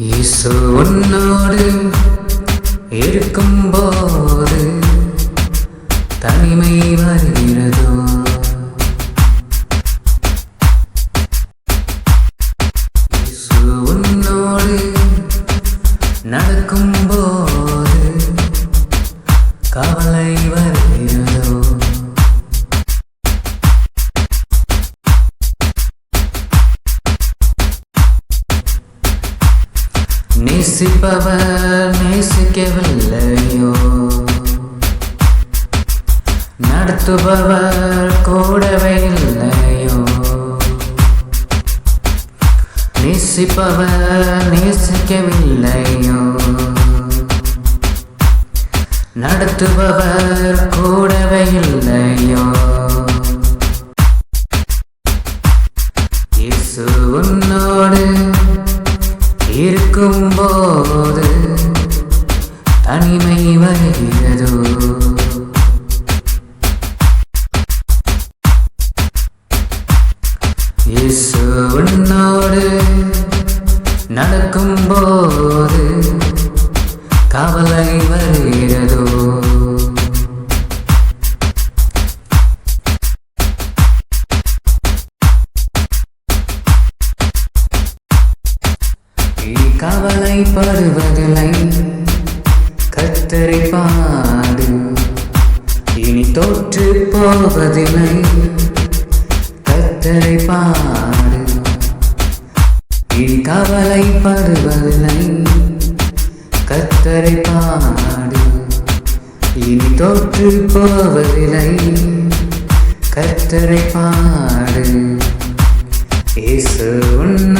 இயேசு உன்னோடு இருக்கும்போது தனிமை வருகிறதோ? இயேசு உன்னோடு நடக்கும்போது கவலை நேசிப்பவர் நேசிக்கவில்லையோ நடத்துபவர் கூடவே இல்லையோ நேசிப்பவர் நேசிக்கவில்லையோ நடத்துபவர் கூடவே இல்லையோ இயேசு இருக்கும் போது தனிமை வருகிறதோ. இயேசு நடக்கும் போது கவலை வருகிறதோ? நீ கவலைப்படுவதில்லை. கத்தரை பாடு. இனி தோற்று போவதில்லை. கத்தரை பாடு. இனி கவலைப்படுவதில்லை. கத்தரை பாடு. இனி தோற்று போவதில்லை. கத்தரை பாடு. இயேசு உன்னோடு